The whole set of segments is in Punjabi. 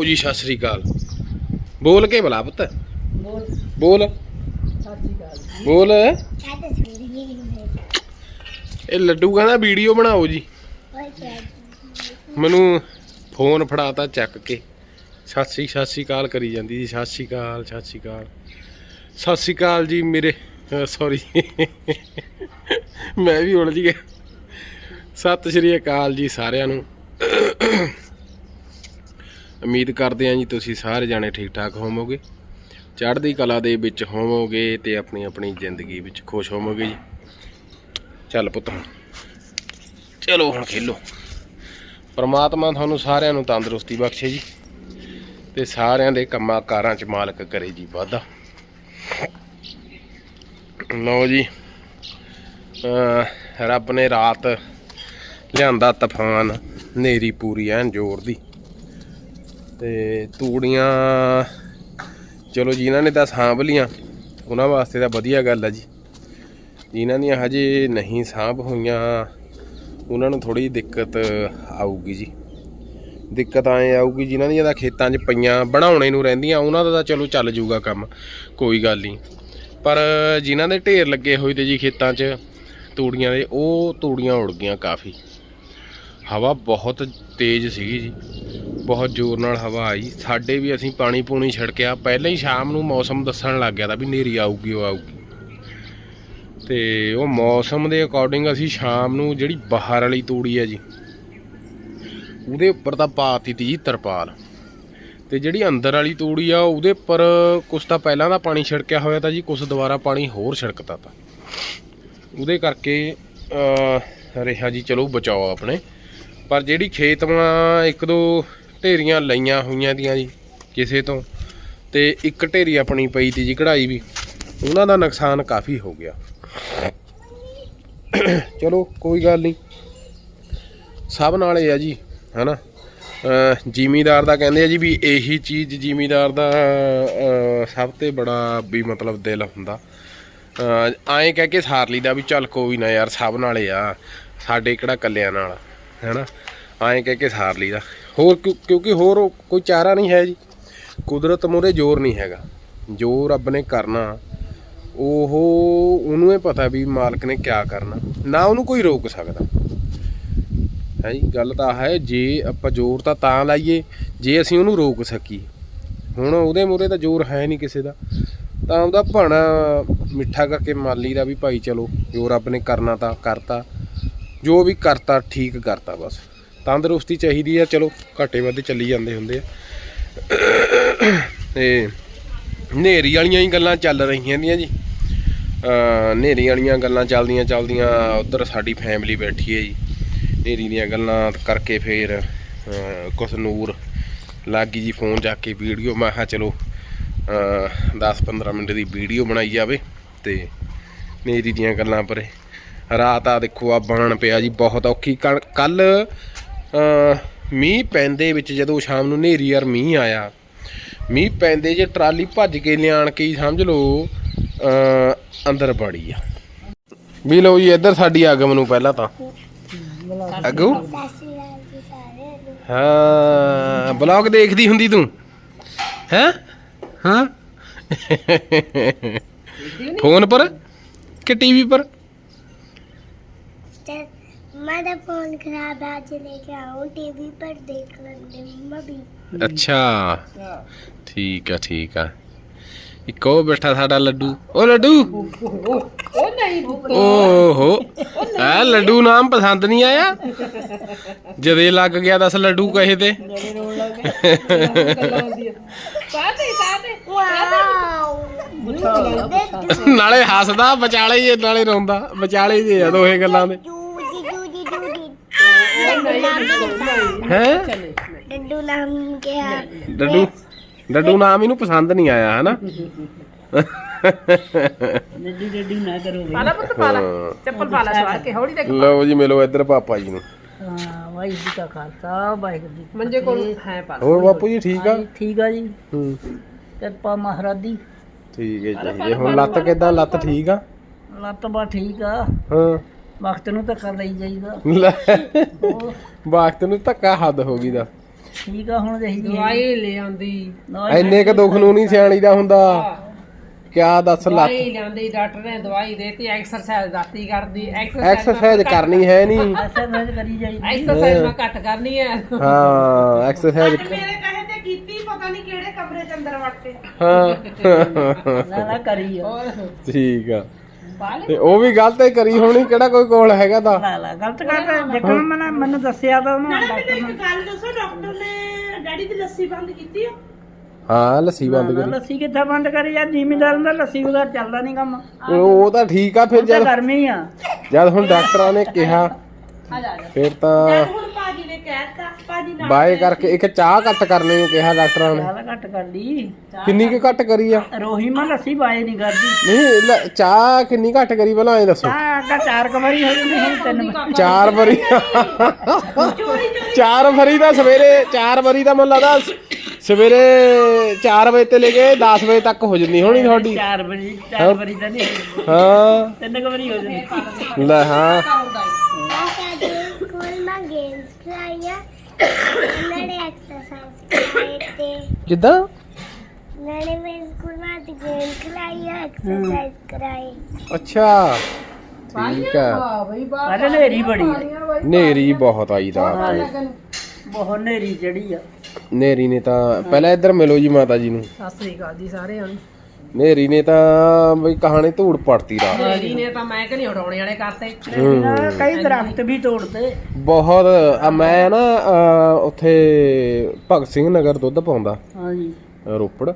ਉਹ ਜੀ ਸਤਿ ਸ੍ਰੀ ਅਕਾਲ। ਬੋਲ ਕੇ ਬੁਲਾ ਪੁੱਤ। ਬੋਲ। ਬੋਲ। ਸਤਿ ਸ਼੍ਰੀ ਅਕਾਲ ਬੋਲ। ਇਹ ਲੱਡੂ ਕਹਿੰਦਾ ਵੀਡੀਓ ਬਣਾਓ ਜੀ। ਮੈਨੂੰ ਫੋਨ ਫੜਾਤਾ ਚੱਕ ਕੇ। ਸਤਿ ਸ੍ਰੀ ਸਤਿ ਸ੍ਰੀ ਅਕਾਲ ਕਰੀ ਜਾਂਦੀ ਜੀ। ਸਤਿ ਸ੍ਰੀ ਅਕਾਲ ਸਤਿ ਸ੍ਰੀ ਅਕਾਲ। ਸਤਿ ਸ੍ਰੀ ਅਕਾਲ ਜੀ ਮੇਰੇ। ਸੌਰੀ ਮੈਂ ਵੀ ਉਲਝ ਗਿਆ ਸਤਿ ਸ੍ਰੀ ਅਕਾਲ ਜੀ ਸਾਰਿਆਂ ਨੂੰ। ਉਮੀਦ ਕਰਦੇ ਹਾਂ ਜੀ ਤੁਸੀਂ ਸਾਰੇ ਜਾਣੇ ਠੀਕ ਠਾਕ ਹੋਵੋਗੇ। ਚੜ੍ਹਦੀ ਕਲਾ ਦੇ ਵਿੱਚ ਹੋਵੋਗੇ ਤੇ ਆਪਣੀ ਆਪਣੀ ਜ਼ਿੰਦਗੀ ਵਿੱਚ ਖੁਸ਼ ਹੋਵੋਗੇ ਜੀ। ਚੱਲ ਪੁੱਤ ਹੁਣ। ਚਲੋ ਹੁਣ ਖੇਲੋ। ਪਰਮਾਤਮਾ ਤੁਹਾਨੂੰ ਸਾਰਿਆਂ ਨੂੰ ਤੰਦਰੁਸਤੀ ਬਖਸ਼ੇ ਜੀ ਤੇ ਸਾਰਿਆਂ ਦੇ ਕੰਮਾਂ ਕਾਰਾਂ 'ਚ ਮਾਲਕ ਕਰੇ ਜੀ ਵਾਧਾ। ਲਓ ਜੀ ਰੱਬ ਨੇ ਰਾਤ ਲਿਆਂਦਾ ਤੂਫਾਨ ਨੇਰੀ ਪੂਰੀ ਐਨ ਜ਼ੋਰ ਦੀ। ਤੇ ਤੂੜੀਆਂ, ਚਲੋ ਜਿਨ੍ਹਾਂ ਨੇ ਤਾਂ ਸਾਂਭ ਲੀਆਂ ਉਹਨਾਂ ਵਾਸਤੇ ਤਾਂ ਵਧੀਆ ਗੱਲ ਆ ਜੀ। ਜਿਨ੍ਹਾਂ ਦੀਆਂ ਹਜੇ ਨਹੀਂ ਸਾਂਭ ਹੋਈਆਂ। ਉਹਨਾਂ ਨੂੰ ਥੋੜੀ ਦਿੱਕਤ ਆਊਗੀ ਜੀ। ਦਿੱਕਤ ਆਏ ਆਊਗੀ, ਜਿਨ੍ਹਾਂ ਦੀਆਂ ਤਾਂ ਖੇਤਾਂ 'ਚ ਪਈਆਂ, ਬਣਾਉਣੇ ਨੂੰ ਰਹਿੰਦੀਆਂ, ਉਹਨਾਂ ਦਾ ਤਾਂ ਚਲੋ ਚੱਲ ਜੂਗਾ ਕੰਮ, ਕੋਈ ਗੱਲ ਨਹੀਂ। ਪਰ ਜਿਨ੍ਹਾਂ ਦੇ ਢੇਰ ਲੱਗੇ ਹੋਏ ਤੇ ਜੀ ਖੇਤਾਂ 'ਚ ਤੂੜੀਆਂ ਦੇ, ਉਹ ਤੂੜੀਆਂ ਉੜ ਗਈਆਂ ਕਾਫੀ। ਹਵਾ ਬਹੁਤ ਤੇਜ਼ ਸੀਗੀ ਜੀ। ਬਹੁਤ ਜ਼ੋਰ ਨਾਲ ਹਵਾ ਆਈ। ਸਾਡੇ ਵੀ ਅਸੀਂ ਪਾਣੀ ਪੂਣੀ ਛਿੜਕਿਆ। ਪਹਿਲਾਂ ਹੀ ਸ਼ਾਮ ਨੂੰ ਮੌਸਮ ਦੱਸਣ ਲੱਗ ਗਿਆ ਤਾਂ ਵੀ ਨੇਰੀ ਆਊਗੀ, ਉਹ ਆਊਗੀ। ਤੇ ਉਹ ਮੌਸਮ ਦੇ ਅਕੋਰਡਿੰਗ ਅਸੀਂ ਸ਼ਾਮ ਨੂੰ ਜਿਹੜੀ ਬਾਹਰ ਵਾਲੀ ਤੂੜੀ ਹੈ ਜੀ, ਉਹਦੇ ਉੱਪਰ ਤਾਂ ਪਾਤੀ ਤੀ ਜੀ ਤਰਪਾਲ। ਤੇ ਜਿਹੜੀ ਅੰਦਰ ਵਾਲੀ ਤੂੜੀ ਆ, ਉਹਦੇ ਉੱਪਰ ਕੁਛ ਤਾਂ ਪਹਿਲਾਂ ਦਾ ਪਾਣੀ ਛਿੜਕਿਆ ਹੋਇਆ ਤਾਂ ਜੀ, ਕੁਛ ਦੁਬਾਰਾ ਪਾਣੀ ਹੋਰ ਛਿੜਕਤਾ ਤਾ। ਉਹਦੇ ਕਰਕੇ ਰਿਹਾ ਜੀ, ਚਲੋ ਬਚਾਓ ਆਪਣੇ। ਪਰ ਜਿਹੜੀ ਖੇਤਵਾਂ ਇੱਕ ਦੋ ਢੇਰੀਆਂ ਲਈਆਂ ਹੋਈਆਂ ਦੀਆਂ ਜੀ, ਕਿਸੇ ਤੋਂ। ਤੇ ਇੱਕ ਢੇਰੀ ਆਪਣੀ ਪਈ ਤੀ ਜੀ ਕਢਾਈ ਵੀ। ਉਹਨਾਂ ਦਾ ਨੁਕਸਾਨ ਕਾਫੀ ਹੋ ਗਿਆ। ਚਲੋ, ਕੋਈ ਗੱਲ ਨਹੀਂ। ਸਭ ਨਾਲ ਇਹ ਆ ਜੀ, ਹਨਾ? ਅਹ ਜ਼ਿਮੀਦਾਰ ਦਾ ਕਹਿੰਦੇ ਆ ਜੀ ਵੀ ਇਹੀ ਚੀਜ਼ ਜ਼ਿਮੀਦਾਰ ਦਾ ਸਭ ਤੋਂ ਬੜਾ ਵੀ ਮਤਲਬ ਦਿਲ ਹੁੰਦਾ। ਐਂ ਕਹਿ ਕੇ ਸਾਰ ਲਈਦਾ ਵੀ ਚੱਲ ਕੋਈ ਨਾ ਯਾਰ, ਸਭ ਨਾਲੇ ਆ। ਸਾਡੇ ਕਿਹੜਾ ਕੱਲਿਆਂ ਨਾਲ, ਹੈਨਾ? ਐਂ ਕਹਿ ਕੇ ਸਾਰ ਲਈਦਾ ਹੋਰ ਕਿਉਂ- ਕਿਉਂਕਿ ਹੋਰ ਉਹ ਕੋਈ ਚਾਰਾ ਨਹੀਂ ਹੈ ਜੀ। ਕੁਦਰਤ ਮੂਹਰੇ ਜ਼ੋਰ ਨਹੀਂ ਹੈਗਾ। ਜੋ ਰੱਬ ਨੇ ਕਰਨਾ। ਉਹ, ਉਹਨੂੰ ਇਹ ਪਤਾ ਵੀ ਮਾਲਕ ਨੇ ਕਿਆ ਕਰਨਾ। ਨਾ ਉਹਨੂੰ ਕੋਈ ਰੋਕ ਸਕਦਾ। ਹੈ ਜੀ, ਗੱਲ ਤਾਂ ਹੈ, ਜੇ ਆਪਾਂ ਜ਼ੋਰ ਤਾਂ ਤਾਂ ਲਾਈਏ, ਜੇ ਅਸੀਂ ਉਹਨੂੰ ਰੋਕ ਸਕੀਏ। ਹੁਣ ਉਹਦੇ ਮੂਹਰੇ ਤਾਂ ਜ਼ੋਰ ਹੈ ਨਹੀਂ ਕਿਸੇ ਦਾ। ਤਾਂ ਉਹਦਾ ਭਾਣਾ ਮਿੱਠਾ ਕਰਕੇ ਮਾਲੀ ਦਾ ਵੀ ਭਾਈ ਚਲੋ, ਜੋ ਰੱਬ ਨੇ ਕਰਨਾ ਤਾਂ ਕਰਤਾ। ਜੋ ਵੀ ਕਰਤਾ, ਠੀਕ ਕਰਤਾ ਬਸ। ਤੰਦਰੁਸਤੀ ਚਾਹੀਦੀ ਆ ਚਲੋ ਘਾਟੇ ਵਾਧੇ ਚੱਲੀ ਜਾਂਦੇ ਹੁੰਦੇ ਆ। ਤੇ ਨੇਰੀ ਵਾਲੀਆਂ ਹੀ ਗੱਲਾਂ ਚੱਲ ਰਹੀਆਂ ਦੀਆਂ ਜੀ। ਅ ਨੇਰੀ ਵਾਲੀਆਂ ਗੱਲਾਂ ਚੱਲਦੀਆਂ ਚੱਲਦੀਆਂ ਉਧਰ ਸਾਡੀ ਫੈਮਿਲੀ ਬੈਠੀ ਹੈ ਜੀ। ਨੇਰੀ ਦੀਆਂ ਗੱਲਾਂ ਕਰਕੇ ਫੇਰ ਅ, ਕੁਛ ਨੂਰ ਲੱਗੀ ਜੀ ਫੋਨ ਜਾ ਕੇ ਵੀਡੀਓ ਮੈਂ ਕਿਹਾ ਚਲੋ 10-15 ਮਿੰਟ ਦੀ ਵੀਡੀਓ ਬਣਾਈ ਜਾਵੇ ਤੇ ਨੇਰੀ ਦੀਆਂ ਗੱਲਾਂ ਪਰੇ। ਰਾਤ ਆ ਦੇਖੋ ਆ ਬਾਣ ਪਿਆ ਜੀ ਬਹੁਤ ਔਖੀ। ਕੱਲ ਮੀਂਹ ਪੈਂਦੇ ਵਿੱਚ ਜਦੋਂ ਸ਼ਾਮ ਨੂੰ ਨੇਰੀ ਯਾਰ ਮੀਂਹ ਆਇਆ ਮੀਂਹ ਪੈਂਦੇ ਜੇ ਟਰਾਲੀ ਭੱਜ ਕੇ ਲਿਆਣ ਕੇ ਸਮਝ ਲਓ ਅੰਦਰ ਬੜੀ ਆ। ਵੀ ਲਓ ਜੀ ਇੱਧਰ ਸਾਡੀ ਆਗਮ ਨੂੰ ਪਹਿਲਾਂ ਤਾਂ। ਅਗੂ ਹਾਂ ਬਲੌਗ ਦੇਖਦੀ ਹੁੰਦੀ ਤੂੰ? ਹੈ? ਹਾਂ? ਫੋਨ ਪਰ ਕਿ ਟੀਵੀ ਪਰ? ਮੰਮਾ ਫੋਨ ਖਰਾਬ ਆ ਅੱਜ ਲੈ ਕੇ ਆਉਂ ਟੀਵੀ ਪਰ ਦੇਖ ਲੈਂਦੇ ਮੰਮਾ। ਵੀ ਅੱਛਾ। ਠੀਕ ਆ ਠੀਕ ਆ। ਇੱਕ ਬੈਠਾ ਸਾਡਾ ਲੱਡੂ। ਉਹ ਲੱਡੂ। ਉਹ ਨਹੀਂ ਓਹੋ। ਆ ਲੱਡੂ ਨਾਮ ਪਸੰਦ ਨਹੀਂ ਆਇਆ? ਜਦੇ ਲੱਗ ਗਿਆ ਦੱਸ ਲੱਡੂ ਕਹੇ ਤੇ। ਜਿਹੜੇ ਰੋਣ ਲੱਗ ਨਾਲੇ ਹੱਸਦਾ ਵਿਚਾਲੇ ਹੀ ਨਾਲੇ ਰੋਂਦਾ। ਵਿਚਾਲੇ ਹੀ ਆ ਦੋਹੇ ਗੱਲਾਂ ਦੇ। ਹੈ? ਡੱਡੂ ਨਾਮ ਕਿਹਾ ਡੱਡੂ? ਡੱਡੂ ਨਾਮ ਇਹਨੂੰ ਪਸੰਦ ਨਹੀਂ ਆਇਆ ਹਨਾ? ਨਾ ਲਓ ਜੀ ਮਿਲੋ ਇੱਧਰ ਪਾਪਾ ਜੀ ਨੂੰ। ਹਾਂ ਵਾਹਿਗੁਰੂ ਜੀ ਕਾ ਖਾਲਸਾ ਵਾਹਿਗੁਰੂ ਜੀ ਮੰਜੇ ਕੋਲ ਹੈ ਪਾਲਾ। ਹੋਰ ਬਾਪੂ ਜੀ ਠੀਕ ਆ? ਠੀਕ ਆ ਜੀ। ਹੂੰ। ਕਿਰਪਾ ਮਹਾਰਾਜ। ਦੀ ਠੀਕ ਹੈ ਜੀ ਇਹ ਹੁਣ ਲੱਤ ਕਿਦਾਂ? ਲੱਤ ਠੀਕ ਆ? ਲੱਤ ਬਾ ਠੀਕ ਆ। ਹਾਂ। ਵਕਤ ਨੂੰ ਤਾਂ ਕਰ ਲਈ ਜਾਈਦਾ। ਲੈ। ਵਕਤ ਨੂੰ ਧੱਕਾ ਹੱਦ ਹੋ ਗਈ ਦਾ। ਠੀਕ ਆ ਹੁਣ ਦੇਖ ਦਵਾਈ ਲੈ ਆਂਦੀ ਐਨੇ ਕ ਦੁੱਖ ਨੂੰ ਨਹੀਂ ਸਿਆਣੀ ਦਾ ਹੁੰਦਾ। ਕਿਆ ਦੱਸ ਲੱਤ ਦਵਾਈ ਲਿਆਂਦੀ ਡਾਕਟਰ ਨੇ ਦਵਾਈ ਦੇਤੀ ਐਕਸਰਸਾਈਜ਼ ਦਾਤੀ ਕਰਦੀ। ਐਕਸਰਸਾਈਜ਼ ਕਰਨੀ ਹੈ ਨਹੀਂ। ਐਕਸਰਸਾਈਜ਼ ਕਰੀ ਜਾਈ ਐਕਸਰਸਾਈਜ਼ ਮੈਂ ਘੱਟ ਕਰਨੀ ਹੈ। ਹਾਂ ਐਕਸਰਸਾਈਜ਼ ਮੇਰੇ ਕਹੇ ਤੇ ਕੀਤੀ ਪਤਾ ਨਹੀਂ ਕਿਹੜੇ ਕਮਰੇ ਚ ਅੰਦਰ ਵੜ ਕੇ। ਹਾਂ। ਨਾ ਨਾ ਕਰੀ ਹੋਰ। ਠੀਕ ਆ। ਤੇ ਉਹ ਵੀ ਗਲਤ ਹੀ ਕਰੀ ਹੋਣੀ ਕਿਹੜਾ ਕੋਈ ਕੋਲ ਹੈਗਾ ਦਾ ਲਾ ਲਾ ਗਲਤ ਕਰ ਦੇਖੋ ਮੈਂ ਮੈਨੂੰ ਦੱਸਿਆ ਤਾਂ ਉਹਨੂੰ ਡਾਕਟਰ ਨੇ। ਗੱਲ ਦੱਸੋ ਡਾਕਟਰ ਨੇ ਡੈਡੀ ਦੀ ਲੱਸੀ ਬੰਦ ਕੀਤੀ ਆ? ਹਾਂ ਲੱਸੀ ਬੰਦ ਕਰੀ। ਲੱਸੀ ਕਿੱਥੇ ਬੰਦ ਕਰੀ? ਯਾਰ ਜ਼ਿਮੀਦਾਰ ਦਾ ਲੱਸੀ ਵਗੈਰ ਚੱਲਦਾ ਨਹੀਂ ਕੰਮ। ਉਹ ਤਾਂ ਠੀਕ ਆ ਫਿਰ ਤੇ ਜਦ ਗਰਮੀ ਆ। ਜਦ ਹੁਣ ਡਾਕਟਰਾਂ ਨੇ ਕਿਹਾ ਆ ਜਾ ਫਿਰ ਤਾਂ ਹੁਣ ਭਾਜੀ ਨੇ ਕਹਿਤਾ ਭਾਜੀ ਬਾਏ ਕਰਕੇ ਇੱਕ ਚਾਹ ਘੱਟ ਕਰਨੇ ਨੂੰ ਕਿਹਾ ਡਾਕਟਰਾਂ ਨੇ। ਨਾਲ ਘੱਟ ਕਰ ਲਈ। ਕਿੰਨੀ ਕੁ ਘੱਟ ਕਰੀ ਆ? ਰੋਹੀ ਮਾਂ ਲੱਸੀ ਬਾਏ ਨਹੀਂ ਕਰਦੀ। ਨਹੀਂ ਲ- ਚਾਹ ਕਿੰਨੀ ਘੱਟ ਕਰੀ ਪਹਿਲਾਂ ਐ ਦੱਸੋ। ਆ ਅੱਗਾ ਚਾਰ ਕਮਰੀ ਹੋ ਜਾਂਦੀ ਹੁਣ ਤਿੰਨ ਵਾਰੀ। ਚਾਰ ਵਾਰੀ। ਚਾਰ ਵਾਰੀ ਦਾ ਸਵੇਰੇ ਚਾਰ ਵਾਰੀ ਦਾ ਮੈਨੂੰ ਲੱਗਦਾ ਸਵੇਰੇ 4 ਵਜੇ ਤੇ ਲੈ ਕੇ 10 ਵਜੇ ਤੱਕ ਹੋ ਜਾਂਦੀ ਹੋਣੀ ਤੁਹਾਡੀ। ਚਾਰ ਵਾਰੀ ਚਾਰ ਵਾਰੀ ਤਾਂ ਨਹੀਂ ਹਾਂ ਤਿੰਨ ਕਮਰੀ ਹੋ ਜਾਂਦੀ। ਲੈ ਹਾਂ। ਸਾਡੇ ਸਕੂਲ ਮਾ ਗੇਮਸ ਕਰਾਇਆ ਨਾਲੇ ਐਕਸਰਸਾਈਜ਼ ਕਰਾਏ ਤੇ ਕਿੱਦਾਂ? ਮੇਰੇ ਸਕੂਲ ਗੇਮ ਐਕਸਰਸਾਈਜ਼ ਅੱਛਾ। ਠੀਕ ਆ। ਅਰੇ ਨੇਰੀ ਬੜੀ ਆ। ਨੇਰੀ ਬਹੁਤ ਆਈ ਦਾ ਬਹੁਤ ਨੇਰੀ ਚੜੀ ਆ। ਨੇਰੀ ਨੇ ਤਾਂ ਪਹਿਲਾਂ ਇੱਧਰ ਮਿਲੋ ਜੀ ਮਾਤਾ ਜੀ ਨੂੰ। ਸਤਿ ਸ੍ਰੀ ਅਕਾਲ ਜੀ ਸਾਰਿਆਂ ਨੂੰ। ਨੇਰੀ ਨੇ ਤਾਂ ਬਈ ਕਹਾਣੀ ਧੂੜ ਪੜਤੀ ਰਾਤ। ਨੇਰੀ ਨੇ ਤਾਂ ਮੈਂ ਕਹਿੰਦੀ ਉਡਾਉਣੇ ਵਾਲੇ ਕਰਤੇ। ਕਈ ਦਰਖਤ ਵੀ ਤੋੜਤੇ। ਬਹੁਤ ਆ ਮੈਂ ਨਾ ਉੱਥੇ ਭਗਤ ਸਿੰਘ ਨਗਰ ਦੁੱਧ ਪਾਉਂਦਾ ਹਾਂਜੀ। ਰੋਪੜ।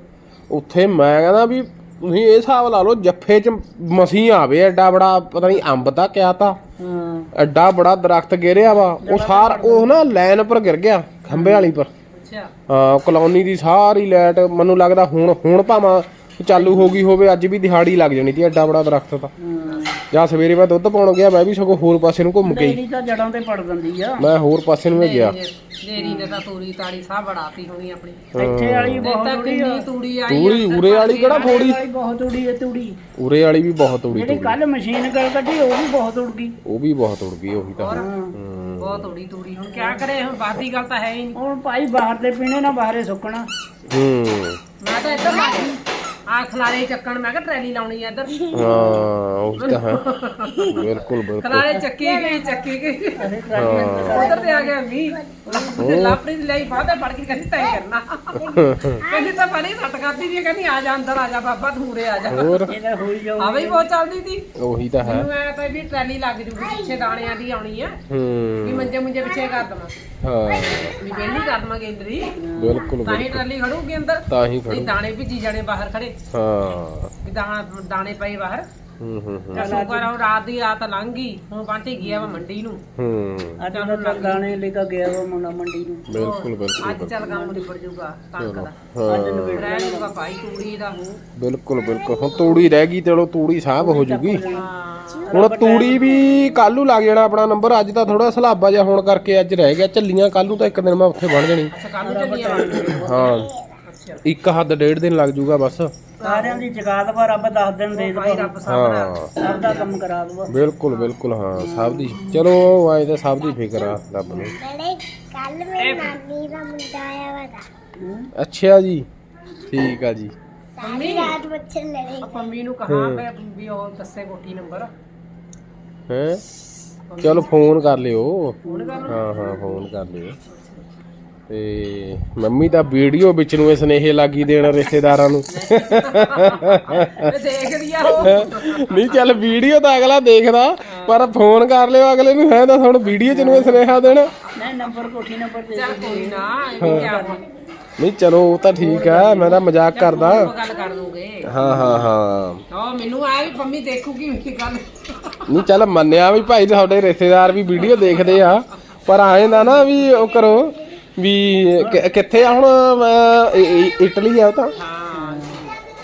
ਉੱਥੇ ਮੈਂ ਕਹਿੰਦਾ ਵੀ ਤੁਸੀਂ ਇਹ ਹਿਸਾਬ ਲਾ ਲਓ ਜੱਫੇ 'ਚ ਮਸੀਂ ਆਵੇ ਐਡਾ ਬੜਾ ਪਤਾ ਨਹੀਂ ਅੰਬ ਦਾ ਕਿਆ ਤਾ। ਹਾਂ। ਐਡਾ ਬੜਾ ਦਰਖਤ ਗਿਰਿਆ ਵਾ ਉਹ ਸਾਰ ਉਹ ਨਾ ਲਾਈਨ ਪਰ ਗਿਰ ਗਿਆ ਖੰਬੇ ਵਾਲੀ ਪਰ ਹਾਂ ਕਲੋਨੀ ਦੀ ਸਾਰੀ ਲਾਈਟ ਮੈਨੂੰ ਲੱਗਦਾ ਹੁਣ ਹੁਣ ਭਾਵੇਂ ਚਾਲੂ ਹੋ ਗਈ ਹੋਵੇ ਅੱਜ ਵੀ ਦਿਹਾੜੀ ਲੱਗ ਜਾਣੀ ਤੀ ਐਡਾ ਬੜਾ ਦਰਖਤ ਤਾਂ। ਜਾਂ ਸਵੇਰੇ ਮੈਂ ਦੁੱਧ ਪਾਉਣ ਗਿਆ ਮੈਂ ਵੀ ਸਗੋਂ ਹੋਰ ਪਾਸੇ ਨੂੰ ਘੁੰਮ ਕੇ ਨੇਰੀ ਤਾਂ ਜੜਾਂ ਤੇ ਪੜ ਦਿੰਦੀ ਆ। ਮੈਂ ਹੋਰ ਪਾਸੇ ਨੂੰ ਹੀ ਗਿਆ। ਨੇਰੀ ਨੇ ਤਾਂ ਤੂੜੀ ਤਾੜੀ ਸਭ ਬੜਾਤੀ ਹੋਣੀ ਆਪਣੀ। ਇੱਥੇ ਵਾਲੀ ਬਹੁਤ ਤੂੜੀ ਤੂੜੀ ਆਈ ਤੂੜੀ ਉਰੇ ਵਾਲੀ ਕਿਹੜਾ ਥੋੜੀ ਬਹੁਤ ਤੂੜੀ ਹੈ ਤੂੜੀ। ਉਰੇ ਵਾਲੀ ਵੀ ਬਹੁਤ ਉੜੀ ਜਿਹੜੀ ਕੱਲ ਮਸ਼ੀਨ ਕਰ ਕੱਢੀ ਉਹ ਵੀ ਬਹੁਤ ਉੜ ਗਈ। ਉਹ ਵੀ ਬਹੁਤ ਉੜ ਗਈ ਉਹੀ ਤਾਂ। ਹੂੰ। ਬਹੁਤ ਉੜੀ ਤੂੜੀ ਹੁਣ ਕੀ ਕਰੇ ਹੁਣ ਬਾਦੀ ਗੱਲ ਤਾਂ ਹੈ ਹੀ ਨਹੀਂ। ਹੁਣ ਭਾਈ ਬਾਹਰ ਦੇ ਪੀਣੇ ਨਾ ਬਾਹਰੇ ਸੁੱਕਣਾ। ਹੂੰ। ਮੈਂ ਤਾਂ ਇੱਧਰ ਲਾਈ ਆ ਖਲਾਰੇ ਚੱਕਣ ਮੈਂ ਕਿਹਾ ਟਰੈਲੀ ਲਾਉਣੀ ਆ ਇੱਧਰ। ਹਾਂ ਉਹ ਤਾਂ ਹੈ। ਬਿਲਕੁਲ ਬਿਲਕੁਲ। ਖਲਾਰੇ ਚੱਕੀ ਗਈ ਚੱਕੀ ਗਈ ਉਧਰ ਤੇ ਆ ਗਿਆ ਵੀ ਲਾਪਰੀ ਦੀ ਲਈ ਬਾਅਦ ਫੜ ਕੇ ਕਹਿੰਦੀ ਤੈਂ ਕਰਨਾ। ਕਹਿੰਦੀ ਤਾਂ ਪਹਿਲੇ ਸੱਟ ਕਰਦੀ ਸੀ ਕਹਿੰਦੀ ਆ ਜਾ ਅੰਦਰ ਆ ਜਾ ਬਾਬਾ ਧੂਰੇ ਆ ਜਾ। ਹੋਰ? ਇਹਦਾ ਹੋਈ ਜਾਊ ਆ ਵੀ ਬਹੁਤ ਚੱਲਦੀ ਸੀ ਉਹੀ ਤਾਂ ਹੈ। ਮੈਨੂੰ ਐ ਤਾਂ ਵੀ ਟਰੈਲੀ ਲੱਗ ਜੂਗੀ ਪਿੱਛੇ ਦਾਣਿਆਂ ਦੀ ਆਉਣੀ ਆ। ਵੀ ਹੂੰ। ਮੰਜੇ ਮੁੰਜੇ ਪਿੱਛੇ ਕਰ ਦਵਾਂ। ਹਾਂ। ਵੀ ਵਿਹਲੀ ਕਰ ਦਵਾਂਗੇ ਇੰਦਰੀ ਬਿਲਕੁਲ ਤਾਂ ਹੀ ਟਰਾਲੀ ਖੜੂਗੀ ਅੰਦਰ। ਤਾਂ ਹੀ ਖੜੂ। ਦਾਣੇ ਭਿੱਜੀ ਜਾਣੇ ਬਾਹਰ ਖੜੇ। ਹਾਂ। ਵੀ ਦਾਣਾ ਦਾਣੇ ਪਏ ਬਾਹਰ। ਹੂੰ ਹੂੰ ਹੂੰ। ਤਾਂ ਸ਼ੁਕਰ ਆ ਉਹ ਰਾਤ ਦੀ ਰਾਤ ਲੰਘ ਗਈ ਹੁਣ ਬਾਂਟੀ ਗਿਆ ਵਾ ਮੰਡੀ ਨੂੰ। ਹੂੰ। ਅੱਜ ਤਾਂ ਦਾਣੇ ਲੈ ਕੇ ਗਿਆ ਵਾ ਮੁੰਡਾ ਮੰਡੀ ਨੂੰ। ਬਿਲਕੁਲ ਬਿਲਕੁਲ ਅੱਜ ਚੱਲ ਕੰਮ ਨਿਬੜ ਜਾਊਗਾ ਕਣਕ ਦਾ ਹਾਂ। ਰਹਿ ਜਾਊਗਾ। ਭਾਈ ਤੂੜੀ ਦਾ। ਬਿਲਕੁਲ ਬਿਲਕੁਲ। ਹੁਣ ਤੂੜੀ ਰਹਿ ਗਈ ਚਲੋ ਤੂੜੀ ਸਾਹਬ ਹੋ ਜੂਗੀ। ਹਾਂ। ਹੁਣ ਤੂੜੀ ਵੀ ਕੱਲ ਨੂੰ ਲੱਗ ਜਾਣਾ ਆਪਣਾ ਨੰਬਰ ਅੱਜ ਤਾਂ ਥੋੜਾ ਸਲਾਬਾ ਜਿਹਾ ਹੋਣ ਕਰਕੇ ਅੱਜ ਰਹਿ ਗਿਆ ਚੱਲੀਆਂ ਕੱਲ ਨੂੰ ਤਾਂ ਇੱਕ ਦਿਨ ਮੈਂ ਉੱਥੇ ਬਣ ਜਾਣੀ। ਅੱਛਾ ਕੱਲ ਨੂੰ ਚੱਲੀਏ ਵਾਂ। ਹਾਂ। ਅੱਛਾ। ਇੱਕ ਹੱਦ ਡੇਢ ਦਿਨ ਲੱਗ ਜੂਗਾ ਬਸ। ਸਾਰਿਆਂ ਦੀ ਜਗਾਤ ਪਰ ਰੱਬ ਦੱਸ ਦਿਨ ਦੇ ਭਾਈ ਰੱਬ ਸਭ ਦਾ ਹਾਂ ਸਭ ਦਾ ਕੰਮ ਕਰਾ ਦੂਗਾ ਬਿਲਕੁਲ ਬਿਲਕੁਲ ਹਾਂ ਸਭ ਦੀ ਚਲੋ ਆਏ ਤਾਂ ਸਭ ਦੀ ਫਿਕਰ ਆ ਰੱਬ ਨੂੰ ਨਾਲੇ ਕੱਲ ਮੇਰੀ ਨਾਨੀ ਦਾ ਮੁੰਡਾ ਆਇਆ ਵਾ ਤਾ। ਅੱਛਾ ਜੀ ਠੀਕ ਆ ਜੀ। ਸਾਰੀ ਰਾਤ ਮੱਛਰ ਲੜੇ ਮੰਮੀ ਨੂੰ ਕਹਾ ਮੈਂ ਵੀ ਉਹ ਦੱਸੇ ਕੋਠੀ ਨੰਬਰ। ਹੈ? ਚਲੋ ਫੋਨ ਕਰ ਲਿਓ। ਹਾਂ ਹਾਂ ਫੋਨ ਕਰ ਲਿਓ। ਤੇ ਮੰਮੀ ਤਾਂ ਵੀਡੀਓ ਵਿੱਚ ਨੂੰ ਇਹ ਸੁਨੇਹੇ ਲੱਗੀ ਦੇਣ ਰਿਸ਼ਤੇਦਾਰਾਂ ਨੂੰ। ਦੇਖ ਲਿਆ ਉਹ। ਨਹੀਂ ਚੱਲ ਵੀਡੀਓ ਤਾਂ ਅਗਲਾ ਦੇਖਦਾ ਪਰ ਫੋਨ ਕਰ ਲਿਓ ਅਗਲੇ ਨੂੰ ਹੈ ਤਾਂ ਹੁਣ ਵੀਡੀਓ ਚ ਨੂੰ ਇਹ ਸੁਨੇਹਾ ਦੇਣਾ। ਨਹੀਂ ਨੰਬਰ ਕੋਠੀ ਨੰਬਰ ਦੇ ਚੱਲ ਕੋਈ ਨਾ ਇਹ ਵੀ ਕਿਆ ਵਾ। ਨਹੀਂ ਚਲੋ ਉਹ ਤਾਂ ਠੀਕ ਆ ਮੈਂ ਤਾਂ ਮਜ਼ਾਕ ਕਰਦਾ। ਉਹ ਗੱਲ ਕਰ ਲੂਗੇ ਹਾਂ ਹਾਂ ਹਾਂ। ਉਹ ਮੈਨੂੰ ਆਇਆ ਵੀ ਮੰਮੀ ਦੇਖੂਗੀ ਕੀ ਗੱਲ। ਨਹੀਂ ਚੱਲ ਮੰਨਿਆ ਵੀ ਭਾਈ ਤੁਹਾਡੇ ਰਿਸ਼ਤੇਦਾਰ ਵੀ ਵੀਡੀਓ ਦੇਖਦੇ ਆ ਪਰ ਆਏ ਨਾ ਨਾ ਵੀ ਉਹ ਕਰੋ। ਵੀ ਕਿ- ਕਿੱਥੇ ਆ ਹੁਣ ਅਹ, ਇ- ਇ- ਇਟਲੀ ਆ ਉਹ ਤਾਂ? ਹਾਂ।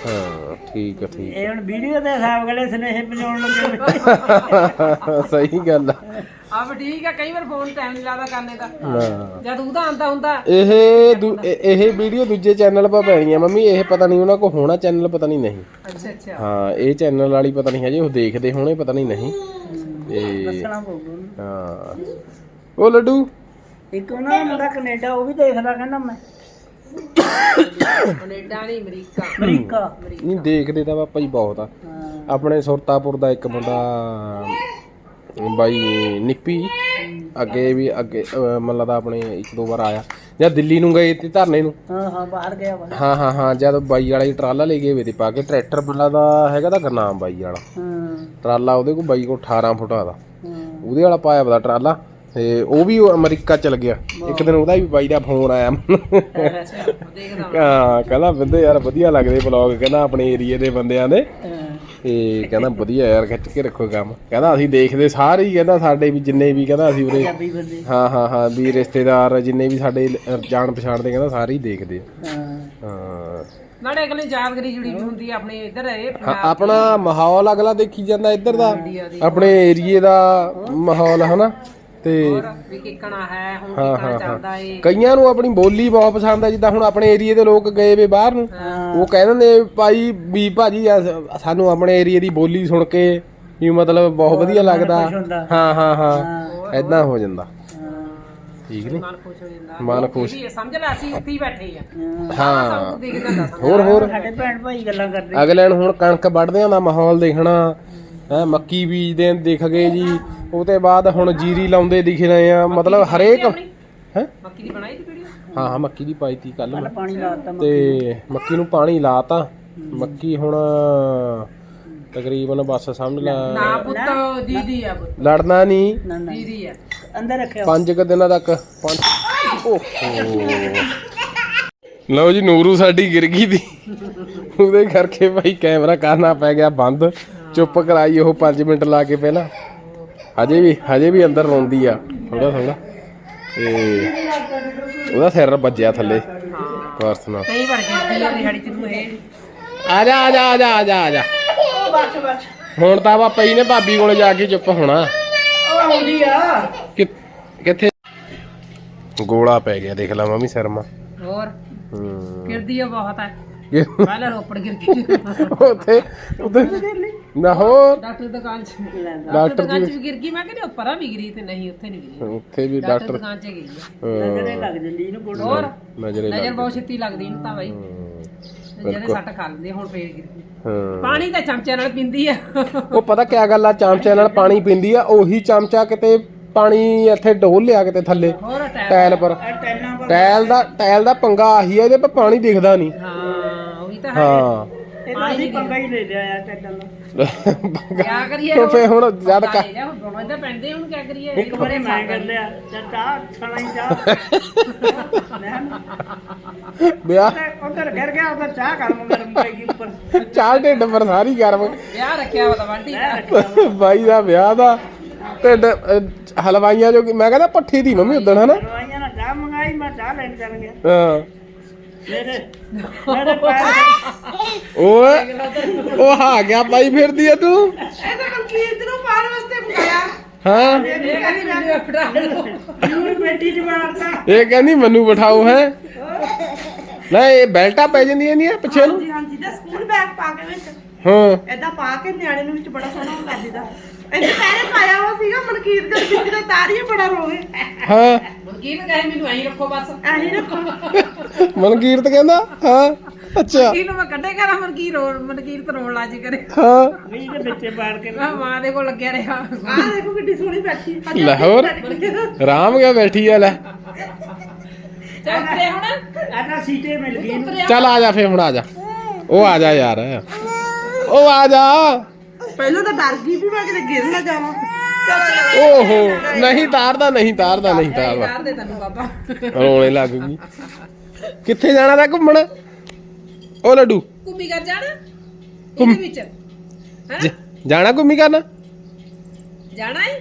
ਹਾਂ ਠੀਕ ਆ ਠੀਕ ਇਹ ਹੁਣ ਵੀਡੀਓ ਦੇ ਹਿਸਾਬ ਗਲੇ ਸੁਨੇਹੇ ਪਹੁੰਚਾਉਣ ਲੱਗੇ ਸਹੀ ਗੱਲ ਆ। ਆਪ ਠੀਕ ਆ ਕਈ ਵਾਰ ਫੋਨ ਟਾਈਮ ਨਹੀਂ ਲੱਗਦਾ ਕਰਨੇ ਦਾ। ਹਾਂ। ਜਦ ਉਹਦਾ ਆਂਦਾ ਹੁੰਦਾ। ਇਹ ਦੂ- ਇਹ- ਇਹ ਵੀਡੀਓ ਦੂਜੇ ਚੈਨਲ 'ਤੇ ਪੈਣੀ ਆ ਮੰਮੀ ਇਹ ਪਤਾ ਨਹੀਂ ਉਹਨਾਂ ਕੋ ਹੋਣਾ ਚੈਨਲ ਪਤਾ ਨਹੀਂ ਨਹੀਂ। ਅੱਛਾ ਅੱਛਾ। ਹਾਂ ਇਹ ਚੈਨਲ ਵਾਲੀ ਪਤਾ ਨਹੀਂ ਹਜੇ ਉਹ ਦੇਖਦੇ ਹੋਣੇ ਪਤਾ ਨਹੀਂ। ਨਹੀਂ ਤੇ ਦੱਸਣਾ ਪਊਗਾ ਉਹਨੂੰ। ਹਾਂ। ਉਹ ਲੱਡੂ? ਇੱਕ ਉਹਨਾਂ ਦਾ ਮੁੰਡਾ ਕੈਨੇਡਾ ਉਹ ਵੀ ਦੇਖਦਾ ਕਹਿੰਦਾ ਮੈਂ। ਕੈਨੇਡਾ ਨਹੀਂ ਅਮਰੀਕਾ। ਅਮਰੀਕਾ। ਨਹੀਂ ਦੇਖਦੇ ਤਾਂ ਪਾਪਾ ਜੀ ਬਹੁਤ ਆ। ਹਾਂ। ਆਪਣੇ ਸੁਰਤਾਪੁਰ ਦਾ ਇੱਕ ਮੁੰਡਾ ਬਾਈ ਨਿੱਪੀ ਅੱਗੇ ਵੀ ਅੱਗੇ ਅਹ, ਮੈਨੂੰ ਲੱਗਦਾ ਆਪਣੇ ਇੱਕ ਦੋ ਵਾਰ ਆਇਆ। ਜਾਂ ਦਿੱਲੀ ਨੂੰ ਗਏ ਤੇ ਧਰਨੇ ਨੂੰ। ਹਾਂ ਹਾਂ ਬਾਹਰ ਗਿਆ ਵਾ। ਹਾਂ ਹਾਂ ਹਾਂ ਜਦ ਬਾਈ ਵਾਲਾ ਹੀ ਟਰਾਲਾ ਲੈ ਗਏ ਵੇ ਤੇ ਪਾ ਕੇ ਟਰੈਕਟਰ ਮੈਨੂੰ ਲੱਗਦਾ ਹੈਗਾ ਤਾਂ ਗਰਨਾਮ ਬਾਈ ਵਾਲਾ। ਹਾਂ। ਟਰਾਲਾ ਉਹਦੇ ਕੋਲ ਬਾਈ ਕੋਲ 18 ਫੁੱਟਾ ਦਾ। ਹਾਂ। ਉਹਦੇ ਵਾਲਾ ਪਾਇਆ ਵਾ ਟਰਾਲਾ। ਤੇ ਉਹ ਵੀ ਉਹ ਅਮਰੀਕਾ ਚਲ ਗਿਆ। ਇੱਕ ਦਿਨ ਉਹਦਾ ਵੀ ਬਾਈ ਦਾ ਫੋਨ ਆਇਆ। ਹਾਂ ਕਹਿੰਦਾ ਬੰਦੇ ਯਾਰ ਵਧੀਆ ਲੱਗਦੇ ਬਲੌਗ ਕਹਿੰਦਾ ਆਪਣੇ ਏਰੀਏ ਦੇ ਬੰਦਿਆਂ ਦੇ। ਤੇ ਕਹਿੰਦਾ ਵਧੀਆ ਯਾਰ ਖਿੱਚ ਕੇ ਰੱਖੋ ਕੰਮ। ਕਹਿੰਦਾ ਅਸੀਂ ਦੇਖਦੇ ਸਾਰੇ ਹੀ ਕਹਿੰਦਾ ਸਾਡੇ ਵੀ ਜਿੰਨੇ ਵੀ ਕਹਿੰਦਾ ਅਸੀਂ ਉਰੇ ਹਾਂ ਹਾਂ ਹਾਂ ਵੀ ਰਿਸ਼ਤੇਦਾਰ ਜਿੰਨੇ ਵੀ ਸਾਡੇ ਜਾਣ ਪਛਾਣ ਦੇ ਕਹਿੰਦਾ ਸਾਰੇ ਹੀ ਦੇਖਦੇ ਹਾਂ। ਹਾਂ। ਨਾਲੇ ਅਗਲੇ ਯਾਦਗਰੀ ਜੁੜੀ ਵੀ ਹੁੰਦੀ ਆਪਣੇ ਇੱਧਰ ਇਹ ਹਾਂ, ਆਪਣਾ ਮਾਹੌਲ ਅਗਲਾ ਦੇਖੀ ਜਾਂਦਾ ਇੱਧਰ ਦਾ। ਆਪਣੇ ਏਰੀਏ ਦਾ ਮਾਹੌਲ ਹਨਾ? ਤੇ ਹੋਰ ਵੀ ਕਿੱਕਣਾ ਹੈ ਹੁਣ ਹਾਂ ਕਿੱਕਣਾ ਹਾਂ। ਚੱਲਦਾ ਹਾਂ ਏ। ਕਈਆਂ ਨੂੰ ਆਪਣੀ ਬੋਲੀ ਬਹੁਤ ਪਸੰਦ ਆ ਜਿੱਦਾਂ ਹੁਣ ਆਪਣੇ ਏਰੀਏ ਦੇ ਲੋਕ ਗਏ ਵੇ ਬਾਹਰ ਨੂੰ ਉਹ ਕਹਿ ਦਿੰਦੇ ਭਾਈ ਵੀ ਭਾਜੀ ਸਾਨੂੰ ਆਪਣੇ ਏਰੀਏ ਦੀ ਬੋਲੀ ਸੁਣ ਕੇ ਵੀ ਮਤਲਬ ਬਹੁਤ ਵਧੀਆ ਲੱਗਦਾ। ਹੁੰਦਾ। ਹਾਂ ਹਾਂ ਹਾਂ। ਐਦਾਂ ਹੋ ਜਾਂਦਾ। ਠੀਕ ਨਹੀਂ ਮਨ ਖੁਸ਼ ਹੋ ਜਾਂਦਾ। ਮਨ ਖੁਸ਼। ਇਹ ਸਮਝ ਲੈ ਅਸੀਂ ਇੱਥੇ ਹੀ ਬੈਠੇ ਆ। ਹਾਂ। ਦੇਖਦਾ ਹੋਰ ਹੋਰ। ਸਾਡੇ ਭੈਣ ਭਾਈ ਗੱਲਾਂ ਕਰਦੇ। ਅਗਲੇ ਨੂੰ ਹੁਣ ਕਣਕ ਵੱਢਦਿਆਂ ਦਾ ਮਾਹੌਲ ਦੇਖਣਾ। ਹੈ ਮੱਕੀ ਬੀਜਦੇ ਦਿਖ ਗਏ ਜੀ। ਉਹਦੇ ਬਾਅਦ ਹੁਣ ਜੀਰੀ ਲਾਉਂਦੇ ਦਿਖ ਰਹੇ ਆ। ਮਤਲਬ ਹਰੇਕ ਹੈ? ਮੱਕੀ ਦੀ ਬਣਾਈ ਦੀ ਵੀਡੀਓ ਹਾਂ ਹਾਂ ਮੱਕੀ ਦੀ ਪਾਈ ਤੀ ਕੱਲ ਪਾਣੀ ਲਾਤਾ ਤੇ ਮੱਕੀ ਨੂੰ ਪਾਣੀ ਲਾਤਾ। ਮੱਕੀ ਹੁਣ ਤਕਰੀਬਨ ਬਸ ਸਮਝ ਲੈ। ਨਾ ਪੁੱਤ ਦੀਦੀ ਆ ਪੁੱਤ। ਲੜਨਾ ਨਹੀਂ। ਦੀਦੀ ਆ। ਅੰਦਰ ਰੱਖਿਆ ਪੰਜ ਕੁ ਦਿਨਾਂ ਤੱਕ ਪੰਜ ਓਹੋ। ਲਓ ਜੀ ਨੂਰੂ ਸਾਡੀ ਗਿਰ ਗਈ ਦੀ। ਉਹਦੇ ਕਰਕੇ ਭਾਈ ਕੈਮਰਾ ਕਰਨਾ ਪੈ ਗਿਆ ਬੰਦ। ਚੁੱਪ ਕਰਾਈ ਉਹ 5 ਮਿੰਟ ਲਾ ਕੇ ਪਹਿਲਾਂ। ਹਜੇ ਵੀ ਹਜੇ ਵੀ ਅੰਦਰ ਰੋਂਦੀ ਆ। ਥੋੜਾ ਥੋੜਾ ਤੇ ਉਹਦਾ ਸਿਰ ਵੱਜਿਆ ਥੱਲੇ। ਪਰਸ ਨਾਲ ਕਈ ਵਾਰ ਗਿਰਦੀ ਆ ਦਿਹਾੜੀ ਚ ਤੂੰ ਇਹ। ਆ ਜਾ ਆ ਜਾ ਆ ਜਾ ਆ ਜਾ ਆ ਜਾ। ਬਸ ਬਸ ਹੁਣ ਤਾਂ ਆਪਾਂ ਪਈ ਨੇ ਭਾਬੀ ਕੋਲ ਜਾ ਕੇ ਚੁੱਪ ਹੋਣਾ। ਉਹ ਆਉਂਦੀ ਆ। ਕਿ ਕਿੱਥੇ? ਗੋਲਾ ਪੈ ਗਿਆ ਦੇਖ ਲਾ ਮੰਮੀ ਸ਼ਰਮਾ। ਹੋਰ? ਹੂੰ। ਗਿਰਦੀ ਆ ਬਹੁਤ ਇਹ ਪਹਿਲਾਂ ਰੋਪੜ ਗਿਰ ਗਈ। ਉੱਥੇ ਉੱਥੇ। ਨਾ ਹੋਰ? ਡਾਕਟਰ ਦੀ ਦੁਕਾਨ ਚ ਡਾਕਟਰ ਡਾਕਟਰ ਦੁਕਾਨ ਜੀ ਚ ਵੀ ਗਿਰ ਗਈ। ਮੈਂ ਕਹਿੰਦੀ ਉੱਪਰਾਂ ਵੀ ਗਿਰੀ ਤੇ ਨਹੀਂ ਉੱਥੇ ਨਹੀਂ ਗਿਰੀ। ਉੱਥੇ ਵੀ ਡਾਕਟਰ ਡਾਕਟਰ ਦੁਕਾਨ ਚ ਗਈ ਆ ਨਜ਼ਰੇ ਹਾਂ, ਲੱਗ ਜਾਂਦੀ ਇਹਨੂੰ ਗੋੜਾ ਹੋਰ? ਨਜ਼ਰੇ ਨਜ਼ਰ ਲੱਗ ਬਹੁਤ ਛੇਤੀ ਲੱਗਦੀ ਇਹਨੂੰ ਤਾਂ ਬਾਈ। ਹੂੰ, ਜਿਹੜੇ ਸੱਟ ਖਾ ਲੈਂਦੇ ਹੁਣ ਫੇਰ ਗਿਰ ਗਈ। ਹਾਂ। ਪਾਣੀ ਤਾਂ ਚਮਚੇ ਨਾਲ ਪੀਂਦੀ ਆ। ਉਹ ਪਤਾ ਕਿਆ ਗੱਲ ਆ ਚਮਚੇ ਨਾਲ ਪਾਣੀ ਪੀਂਦੀ ਆ ਉਹੀ ਚਮਚਾ ਕਿਤੇ ਪਾਣੀ ਇੱਥੇ ਡੋਲ ਲਿਆ ਕਿਤੇ ਥੱਲੇ। ਟਾਇਲ ਪਰ। ਟਾਇਲ ਦਾ ਟਾਇਲ ਦਾ ਪੰਗਾ ਆਹੀ ਆ ਇਹਦੇ ਪਰ ਪਾਣੀ ਦਿਖਦਾ ਨਹੀਂ। ਹਾਂ ਉਹੀ ਤਾਂ ਹੈ। ਹਾਂ। ਇਹਦਾ ਅਸੀਂ ਪੰਗਾ ਹੀ ਲੈ ਲਿਆ ਆ ਟੈਨਾਂ ਦਾ। ਕਿਆ ਕਰੀਏ ਫੇ ਹੁਣ? ਜਦ ਕ ਜਾ ਹੁਣ ਪੈਂਦੇ ਹੁਣ ਕਿਆ ਕਰੀਏ? ਇੱਕ ਵਾਰੀ ਮੈਂ ਕਰ ਲਿਆ ਤੇ ਚਾਹ ਖਾਣਾ ਹੀ ਚਾਹ। ਮੈਂ ਵਿਆਹ ਉਧਰ ਘਰ ਗਿਆ ਉਧਰ ਚਾਹ ਗਰਮ ਗਰਮ ਪਈਗੀ ਉੱਪਰ। ਚਾਰ ਢਿੱਡ ਪਰ ਸਾਰੀ ਗਰਮ। ਵਿਆਹ ਰੱਖਿਆ ਵਾ ਤਾਂ ਮੈਂ ਰੱਖਿਆ ਬਾਈ ਦਾ ਵਿਆਹ ਦਾ ਢਿੱਡ ਅਹ, ਹਲਵਾਈਆਂ ਜੋ ਕਿ- ਮੈਂ ਕਹਿੰਦਾ ਪੱਠੀ ਦੀ ਮੰਮੀ ਉਦਣ ਹਨਾ? ਦਵਾਈਆਂ ਨਾਲ ਚਾਹ ਮੰਗਾਈ ਮੈਂ ਚਾਹ ਲੈਣ ਚੱਲ ਗਿਆ। ਹਾਂ। ਮੇਰੇ ਪੈਰ ਓਏ ਉਹ ਆ ਗਿਆ ਪਾਈ ਫਿਰਦੀ ਆ ਤੂੰ। ਇਹ ਤਾਂ ਮਨਕੀਰਤ ਨੂੰ ਪਾਣ ਵਾਸਤੇ ਮੰਗਾਇਆ। ਹਾਂ। ਇਹ ਕਹਿੰਦੀ ਮੈਨੂੰ ਫੜਾ ਲਓ। ਨੂੰ ਬੇਟੀ ਚ ਮਾਰਤਾ। ਇਹ ਕਹਿੰਦੀ ਮੈਨੂੰ ਬਿਠਾਓ ਹੈ। ਨਾ ਇਹ ਬੈਲਟਾਂ ਪੈ ਜਾਂਦੀਆਂ ਨਹੀਂ ਪਿੱਛੇ ਨੂੰ? ਹਾਂਜੀ ਦਾ ਸਕੂਲ ਬੈਗ ਪਾ ਕੇ ਵਿੱਚ। ਹਾਂ। ਏਦਾਂ ਪਾ ਕੇ ਨਿਆਣੇ ਨੂੰ ਵਿੱਚ ਬੜਾ ਸੋਹਣਾ ਕਰ ਇਹਨੇ ਪਹਿਲੇ ਪਾਇਆ ਹੋਇਆ ਸੀਗਾ ਮਨਕੀਰ ਦੇ ਵਿੱਚ ਦਾ ਤਾਰੀਏ ਬੜਾ ਰੋਵੇ। ਹਾਂ। ਮਨਕੀਰਤ ਕਹੇ ਮੈਨੂੰ ਐਂ ਰੱਖੋ ਬਸ। ਐਹੀ ਰੱਖੋ। ਮਨਕੀਰਤ ਕਹਿੰਦਾ ਹਾਂ ਅੱਛਾ। ਇਹਨੂੰ ਮੈਂ ਕੱਢੇ ਕਰਾਂ ਮਨਕੀਰ ਰੋ ਮਨਕੀਰਤ ਰੋਣ ਲੱਜ ਕਰੇ। ਹਾਂ। ਵੀ ਦੇ ਵਿੱਚੇ ਬਾੜ ਕੇ ਮੈਂ ਮਾਂ ਦੇ ਕੋਲ ਲੱਗਿਆ ਰਿਹਾ। ਆਹ ਦੇਖੋ ਕਿੱਡੀ ਸੋਹਣੀ ਬੈਠੀ। ਲੈ ਹੋਰ ਆਰਾਮ ਗਿਆ ਬੈਠੀ ਆ ਲੈ। ਚੱਲ ਤੇ ਹੁਣ। ਆਟਾ ਸੀਟੇ ਮਿਲ ਗਈ ਇਹਨੂੰ। ਚੱਲ ਆ ਜਾ ਫੇ ਹੁਣ ਆ ਜਾ। ਉਹ ਆ ਜਾ ਯਾਰ। ਉਹ ਆ ਜਾ। ਪਹਿਲਾਂ ਤਾਂ ਡਰ ਗਈ ਵੀ ਮੈਂ ਕਿਤੇ ਗਿਰ ਨਾ ਜਾਵਾਂ। ਓਹੋ ਨਹੀਂ ਤਾਰਦਾ ਨਹੀਂ ਤਾਰਦਾ ਨਹੀਂ ਤਾਰਦਾ। ਕਰ ਦੇ ਤੈਨੂੰ ਬਾਬਾ। ਰੋਣੇ ਲੱਗ ਗਈ। ਕਿੱਥੇ ਜਾਣਾ ਤਾਂ ਘੁੰਮਣ? ਉਹ ਲੱਡੂ। ਕੁੰਮੀ ਕਰ ਜਾਣਾ? ਇਹਦੇ ਵਿੱਚ? ਹੈ? ਜ- ਜਾਣਾ ਘੁੰਮੀ ਕਰਨ? ਜਾਣਾ ਹੈ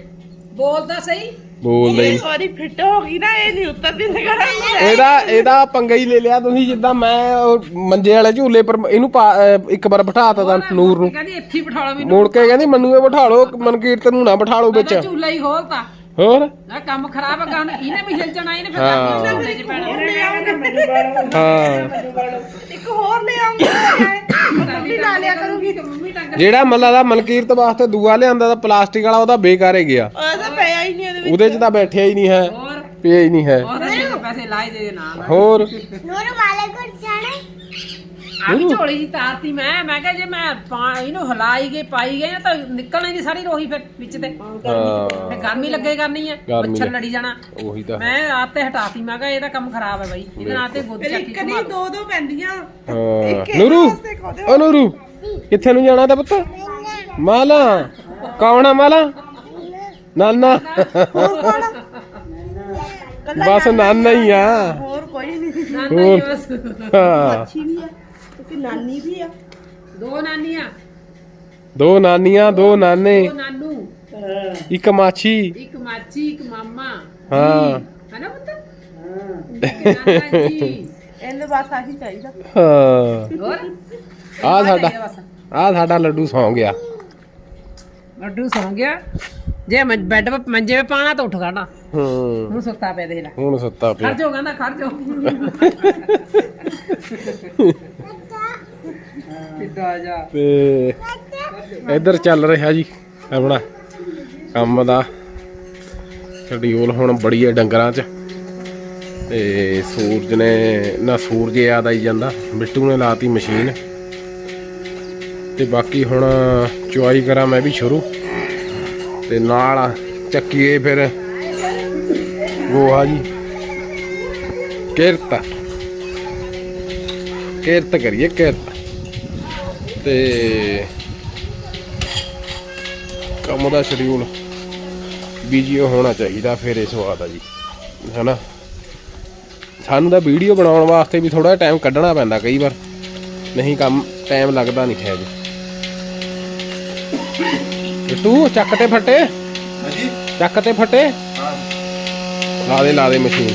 ਬੋਲਦਾ ਸਹੀ। ਬੋਲਦਾ ਹੀ ਸੌਰੀ ਫਿੱਟ ਹੋ ਗਈ ਨਾ ਇਹ ਨਹੀਂ ਉੱਤਰਦੀ ਨਿਕਲ ਇਹਦਾ ਇਹਦਾ ਪੰਗਾ ਹੀ ਲੈ ਲਿਆ ਤੁਸੀਂ ਜਿੱਦਾਂ ਮੈਂ ਉਹ ਮੰਜੇ ਵਾਲੇ ਝੂਲੇ ਪਰ ਇਹਨੂੰ ਪਾ- ਅਹ ਇੱਕ ਵਾਰ ਬਿਠਾਤਾ ਤਾਂ ਨੂਰ ਨੂੰ। ਕਹਿੰਦੀ ਇੱਥੇ ਹੀ ਬਿਠਾ ਲਓ ਮੈਨੂੰ। ਮੁੜ ਕੇ ਕਹਿੰਦੀ ਮੈਨੂੰ ਇਹ ਬਿਠਾ ਲਓ ਮਨਕੀਰਤ ਨੂੰ ਨਾ ਬਿਠਾ ਲਓ ਵਿੱਚ। ਮੈਂ ਝੂਲਾ ਹੀ ਖੋਲਤਾ। ਹੋਰ? ਨਾ ਕੰਮ ਖਰਾਬ ਹੁਣ ਇਹਨੇ ਵੀ ਹਿਲ ਜਾਣਾ ਇਹਨੇ ਫਿਰ ਹਾਂ। ਕੰਮ 'ਚ ਪੈਣਾ। ਹਾਂ। ਇੱਕ ਹੋਰ ਲੈ ਆਉਂਗਾ ਮੰਮੀ ਲਾ ਲਿਆ ਕਰੂਗੀ ਮੰਮੀ ਟੰਗ ਜਿਹੜਾ ਮੱਲਾ ਦਾ ਮਨਕੀਰਤ ਵਾਸਤੇ ਦੂਆ ਲਿਆਂਦਾ ਤਾਂ ਪਲਾਸਟਿਕ ਵਾਲਾ ਉਹਦਾ ਬੇਕਾਰ ਹੀ ਗਿਆ। ਉਹ ਤਾਂ ਪਿਆ ਹੀ ਨਹੀਂ ਉਹਦੇ ਵਿੱਚ। ਉਹਦੇ 'ਚ ਤਾਂ ਬੈਠਿਆ ਹੀ ਨਹੀਂ ਹੈ ਹੋਰ? ਪੇਜ ਨਹੀਂ ਹੈ। ਜਿਹੜੇ ਪੈਸੇ ਲਾਏ ਜੇ ਨਾ ਨਾ ਹੋਰ? ਨੂਰ ਵਾਲੇ ਕੋਲ ਜਾਣਾ ਆ ਵੀ ਝੋਲੀ ਜੀ ਤਾਰਤੀ ਮੈਂ ਮੈਂ ਕਿਹਾ ਜੇ ਮੈਂ ਪਾ- ਇਹਨੂੰ ਹਲਾਈ ਗਈ ਪਾਈ ਨਾ ਤਾਂ ਨਿਕਲਣੀ ਨਹੀਂ ਸਾਰੀ ਰੋਹੀ ਫਿਰ ਵਿੱਚ ਤੇ। ਫਿਰ ਹਾਂ ਗਰਮੀ। ਲੱਗੇ ਕਰਨੀ ਹੈ ਗਰਮੀ ਮੱਛਰ ਲੱਗ- ਲੜੀ ਜਾਣਾ। ਉਹੀ ਤਾਂ। ਹੈ। ਮੈਂ ਆਤੇ ਹਟਾਤੀ ਮੈਂ ਕਿਹਾ ਇਹਦਾ ਕੰਮ ਖਰਾਬ ਹੈ ਬਾਈ। ਇਹਦੇ ਨਾਲ ਤੇ ਗੋਦੀ ਚੱਕੀ ਇੱਕ ਨਹੀਂ ਦੋ। ਦੋ ਪੈਂਦੀਆਂ। ਹਾਂ। ਨੂਰੂ ਓ ਨੂਰੂ ਕਿੱਥੇ ਨੂੰ ਜਾਣਾ ਤਾਂ ਪੁੱਤ? ਮਾਲਾ ਕੌਣ ਆ ਮਾਲਾ? ਨਾਨਾ। ਬਸ ਨਾਨਾ ਹੀ ਆ। ਹੋਰ ਕੋਈ ਨਹੀਂ। ਨਾਨਾ ਹੀ ਬਸ। ਹਾਂ। ਅੱਛੀ ਵੀ ਆ। ਕਿਉਂਕਿ ਨਾਨੀ ਵੀ ਆ? ਦੋ ਨਾਨੀਆਂ। ਦੋ ਨਾਨੀਆਂ ਦੋ ਨਾਨੇ। ਦੋ ਨਾਨੂ ਇੱਕ ਮਾਛੀ। ਇੱਕ ਮਾਚੀ ਇੱਕ ਮਾਮਾ। ਹਾਂ। ਹੈ ਨਾ ਪੁੱਤ? ਨਾਨਾ ਜੀ। ਇਹਦੇ ਬਸ ਆਹੀ ਚਾਹੀਦਾ। ਹਾਂ। ਹੋਰ? ਆ ਸਾਡਾ। ਆ ਸਾਡਾ ਲੱਡੂ ਸੌਂ ਗਿਆ। ਲੱਡੂ ਸੌਂ ਗਿਆ। ਜੇ ਮੈਂ ਬੈੱਡ 'ਤੇ ਮੰਜੇ 'ਤੇ ਪਾਣਾ ਤਾਂ ਉੱਠ ਖੜਨਾ ਹੂੰ। ਹੁਣ ਸੁੱਤਾ ਪਿਆ ਦੇਖ ਲੈ। ਹੁਣ ਸੁੱਤਾ ਪਿਆ। ਖੜ ਜਾਓ ਕਹਿੰਦਾ ਖੜ ਜਾਓ। ਕਿੱਦਾਂ ਜਾ। ਤੇ ਇੱਧਰ ਚੱਲ ਰਿਹਾ ਜੀ ਆਪਣਾ ਕੰਮ ਦਾ। ਸ਼ਡਿਊਲ ਹੁਣ ਬੜੀ ਹੈ ਡੰਗਰਾਂ 'ਚ। ਤੇ ਸੂਰਜ ਨੇ, ਨਾ ਸੂਰਜ ਯਾਦ ਆਈ ਜਾਂਦਾ। ਬਿੱਟੂ ਨੇ ਲਾਤੀ ਮਸ਼ੀਨ। ਤੇ ਬਾਕੀ ਹੁਣ ਚੁਆਈ ਕਰਾਂ ਮੈਂ ਵੀ ਸ਼ੁਰੂ। ਤੇ ਨਾਲ ਚੱਕੀਏ ਫਿਰ ਗੋਹਾ ਜੀ। ਕਿਰਤ। ਕਿਰਤ ਕਰੀਏ, ਕਿਰਤ। ਤੇ ਕੰਮ ਦਾ ਸ਼ਡਿਊਲ ਬੀਜੀ ਹੋਣਾ ਚਾਹੀਦਾ ਫਿਰ ਇਹ ਸਵਾਦ ਆ ਜੀ ਹੈਨਾ? ਸਾਨੂੰ ਤਾਂ ਵੀਡੀਓ ਬਣਾਉਣ ਵਾਸਤੇ ਵੀ ਥੋੜਾ ਟਾਈਮ ਕੱਢਣਾ ਪੈਂਦਾ ਕਈ ਵਾਰ ਨਹੀਂ ਕੰਮ ਟਾਈਮ ਲੱਗਦਾ ਨਹੀਂ ਹੈ ਜੀ। ਤੂੰ ਚੱਕ ਤੇ ਫੱਟੇ? ਚੱਕ ਤੇ ਫੱਟੇ? ਲਾ ਦੇ ਲਾ ਦੇ ਮਸ਼ੀਨ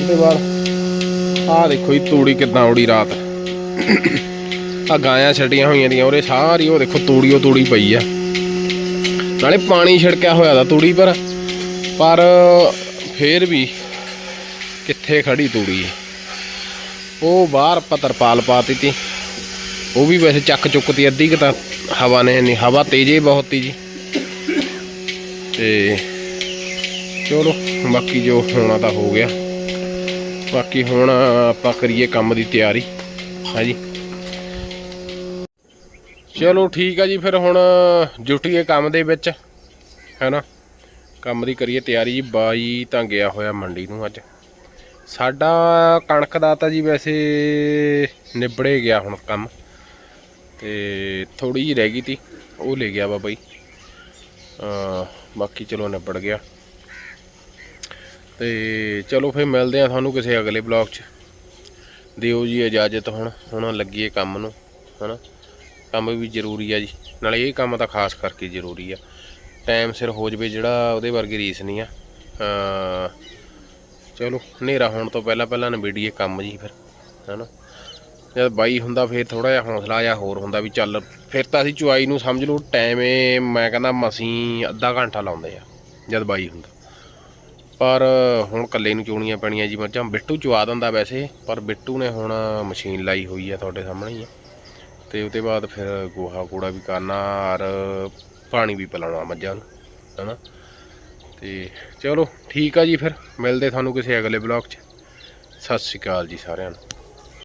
ਉਹਦੇ ਬਾਅਦ ਆਹ ਦੇਖੋ ਜੀ ਤੂੜੀ ਕਿੱਦਾਂ ਉੜੀ ਰਾਤ। ਆ ਗਾਇਆਂ ਛੱਡੀਆਂ ਹੋਈਆਂ ਦੀਆਂ, ਉਰੇ ਸਾਰੀ ਉਹ ਦੇਖੋ ਤੂੜੀਓ ਤੂੜੀ ਪਈ ਆ। ਨਾਲੇ ਪਾਣੀ ਛਿੜਕਿਆ ਹੋਇਆ ਦਾ ਤੂੜੀ ਪਰ ਪਰ ਫੇਰ ਵੀ ਕਿੱਥੇ ਖੜੀ ਤੂੜੀ ਉਹ ਬਾਹਰ ਆਪਾਂ ਤਰਪਾਲ ਪਾਤੀ ਤੀ ਉਹ ਵੀ ਵੈਸੇ ਚੱਕ ਚੁੱਕਤੀ ਅੱਧੀ ਕੁ ਤਾਂ ਹਵਾ ਨੇ ਨਹੀਂ ਹਵਾ ਤੇਜ਼ ਹੀ ਬਹੁਤ ਤੀ ਜੀ। ਤੇ ਚਲੋ, ਬਾਕੀ ਜੋ ਹੋਣਾ ਤਾਂ ਹੋ ਗਿਆ। ਬਾਕੀ ਹੁਣ ਆਪਾਂ ਕਰੀਏ ਕੰਮ ਦੀ ਤਿਆਰੀ। ਹਾਂਜੀ। ਚਲੋ ਠੀਕ ਆ ਜੀ, ਫਿਰ ਹੁਣ ਜੁਟੀਏ ਕੰਮ ਦੇ ਵਿੱਚ, ਹੈਨਾ? ਕੰਮ ਦੀ ਕਰੀਏ ਤਿਆਰੀ ਜੀ, ਬਾਈ ਤਾਂ ਗਿਆ ਹੋਇਆ ਮੰਡੀ ਨੂੰ ਅੱਜ। ਸਾਡਾ ਕਣਕ ਦਾ ਤਾਂ ਜੀ ਵੈਸੇ ਨਿਬੜੇ ਗਿਆ ਹੁਣ ਕੰਮ, ਤੇ ਥੋੜੀ ਜਿਹੀ ਰਹਿ ਗਈ ਤੀ, ਉਹ ਲੈ ਗਿਆ ਵਾ ਬਾਈ। ਬਾਕੀ ਚਲੋ ਨਿਬੜ ਗਿਆ। ਤੇ ਚਲੋ ਫਿਰ ਮਿਲਦੇ ਆ ਤੁਹਾਨੂੰ ਕਿਸੇ ਅਗਲੇ ਬਲੌਗ 'ਚ। ਦਿਓ ਜੀ ਇਜਾਜ਼ਤ ਹੁਣ ਹੁਣ ਲੱਗੀਏ ਕੰਮ ਨੂੰ, ਹਨਾ? ਕੰਮ ਵੀ ਜ਼ਰੂਰੀ ਆ ਜੀ। ਨਾਲੇ ਇਹ ਕੰਮ ਤਾਂ ਖਾਸ ਕਰਕੇ ਜ਼ਰੂਰੀ ਆ। ਟਾਈਮ ਸਿਰ ਹੋ ਜਵੇ ਜਿਹੜਾ ਉਹਦੇ ਵਰਗੀ ਰੀਸ ਨਹੀਂ ਆ। ਚਲੋ, ਹਨੇਰਾ ਹੋਣ ਤੋਂ ਪਹਿਲਾਂ ਪਹਿਲਾਂ ਨਿਬੇੜੀਏ ਕੰਮ ਜੀ ਫਿਰ, ਹਨਾ। ਜਦ ਬਾਈ ਹੁੰਦਾ ਫਿਰ ਥੋੜਾ ਜਿਹਾ ਹੌਸਲਾ ਜਿਹਾ ਹੋਰ ਹੁੰਦਾ ਵੀ ਚੱਲ, ਫਿਰ ਤਾਂ ਅਸੀਂ ਚੁਆਈ ਨੂੰ ਸਮਝ ਲਓ ਟਾਈਮੇ ਮੈਂ ਕਹਿੰਦਾ ਮਸੀਂ ਅੱਧਾ ਘੰਟਾ ਲਾਉਂਦੇ ਆ, ਜਦ ਬਾਈ ਹੁੰਦਾ। ਪਰ ਹੁਣ ਕੱਲੇ ਨੂੰ ਚੋਣੀਆਂ ਪੈਣੀਆਂ ਜੀ ਮੱਝਾਂ ਬਿੱਟੂ ਚਵਾ ਦਿੰਦਾ ਵੈਸੇ, ਪਰ ਬਿੱਟੂ ਨੇ ਹੁਣ ਮਸ਼ੀਨ ਲਾਈ ਹੋਈ ਆ ਤੁਹਾਡੇ ਸਾਹਮਣੇ ਹੀ ਆ। ਤੇ ਉਹਦੇ ਬਾਅਦ ਫਿਰ ਗੋਹਾ ਕੂੜਾ ਵੀ ਕਰਨਾ, ਔਰ ਪਾਣੀ ਵੀ ਪਿਲਾਉਣਾ ਮੱਝਾਂ ਨੂੰ, ਹਨਾ? ਤੇ ਚਲੋ, ਠੀਕ ਆ ਜੀ ਫਿਰ। ਮਿਲਦੇ ਤੁਹਾਨੂੰ ਕਿਸੇ ਅਗਲੇ ਬਲੌਗ 'ਚ। ਸਤਿ ਸ਼੍ਰੀ ਅਕਾਲ ਜੀ ਸਾਰਿਆਂ ਨੂੰ।